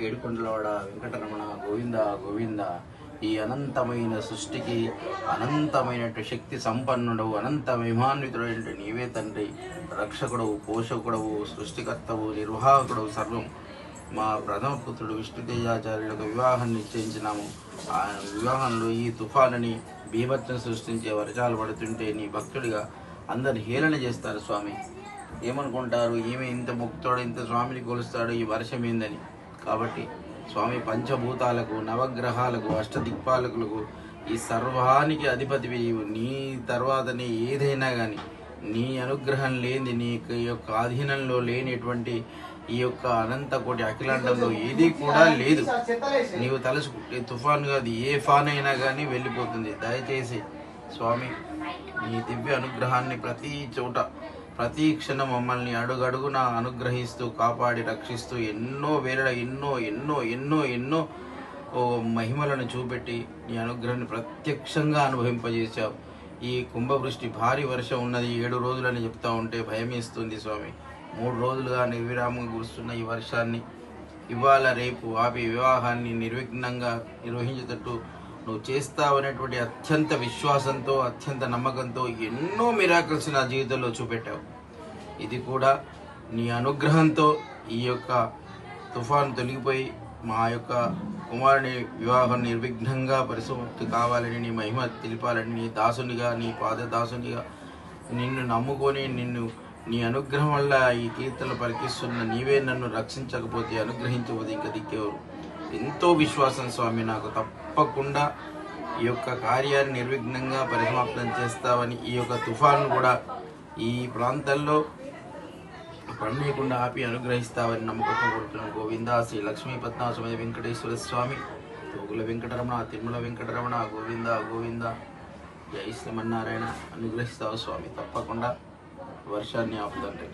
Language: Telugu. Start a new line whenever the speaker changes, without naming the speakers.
ఏడుకొండలవాడ వెంకటరమణ గోవింద గోవింద. ఈ అనంతమైన సృష్టికి అనంతమైనటు శక్తి సంపన్నుడవు అనంత మహిమాన్వితుడైన నీవే తండ్రి. రక్షకుడవు పోషకుడవు సృష్టికర్తవు నిర్వాహకుడవు సర్వం. మా ప్రథమ పుత్రుడు విష్ణుతేజాచార్యులకు వివాహం నిశ్చయించినాము. ఆ వివాహంలో ఈ తుఫానుని బీభత్సం సృష్టించే వర్షాలు పడుతుంటే నీ భక్తుడిగా అందరు హేళన చేస్తారు స్వామి. ఏమనుకుంటారు? ఈమె ఇంత ముక్తుడు ఇంత స్వామిని కొలుస్తాడు ఈ వర్షం ఏందని? కాబట్టి స్వామి పంచభూతాలకు నవగ్రహాలకు అష్టదిక్పాలకులకు ఈ సర్వానికి అధిపతివి నీ తర్వాతనే ఏదైనా కానీ నీ అనుగ్రహం లేని నీ యొక్క ఆధీనంలో లేనిటువంటి ఈ యొక్క అనంత కోటి అఖిలాండంలో ఏది కూడా లేదు. నీవు తలుచుకుంటే తుఫాన్ కాదు ఏ ఫాన్ అయినా కానీ వెళ్ళిపోతుంది. దయచేసి స్వామి నీ దివ్య అనుగ్రహాన్ని ప్రతి చోట ప్రతి క్షణం మమ్మల్ని అడుగడుగున అనుగ్రహిస్తూ కాపాడి రక్షిస్తూ ఎన్నో వేల ఎన్నో ఎన్నో ఎన్నో ఎన్నో ఓ మహిమలను చూపెట్టి నీ అనుగ్రహాన్ని ప్రత్యక్షంగా అనుభవింపజేశావు. ఈ కుంభవృష్టి భారీ వర్షం ఉన్నది. ఏడు రోజులని చెప్తా ఉంటే భయమేస్తుంది స్వామి. మూడు రోజులుగా నిర్విరామంగా కురుస్తున్న ఈ వర్షాన్ని ఇవాళ రేపు ఆపి వివాహాన్ని నిర్విఘ్నంగా నిర్వహించేటట్టు నువ్వు చేస్తావనేటువంటి అత్యంత విశ్వాసంతో అత్యంత నమ్మకంతో ఎన్నో మిరాకల్స్ నా జీవితంలో చూపెట్టావు. ఇది కూడా నీ అనుగ్రహంతో ఈ యొక్క తుఫాన్ తొలగిపోయి మా యొక్క కుమారుని వివాహం నిర్విఘ్నంగా పరిశుభక్తి కావాలని నీ మహిమ తెలిపాలని నీ దాసునిగా నీ పాద దాసునిగా నిన్ను నమ్ముకొని నిన్ను నీ అనుగ్రహం వల్ల ఈ కీర్తనలు పరికిస్తున్న నీవే నన్ను రక్షించకపోతే అనుగ్రహించకపోతే ఇంకా దిక్కేవారు. ఎంతో విశ్వాసం స్వామి నాకు తప్పకుండా ఈ యొక్క కార్యాన్ని నిర్విఘ్నంగా పరిసమాప్తం చేస్తావని ఈ యొక్క తుఫాను కూడా ఈ ప్రాంతాల్లో పండియకుండా ఆపి అనుగ్రహిస్తావని నమ్మకంతో కోరుతున్నాను గోవింద శ్రీ లక్ష్మీ పద్మాసమయ వెంకటేశ్వర స్వామి తోగుల వెంకటరమణ తిరుమల వెంకటరమణ గోవింద గోవింద జై శ్రీమన్నారాయణ అనుగ్రహిస్తావు స్వామి తప్పకుండా వర్షాన్ని ఆపుతండ్రి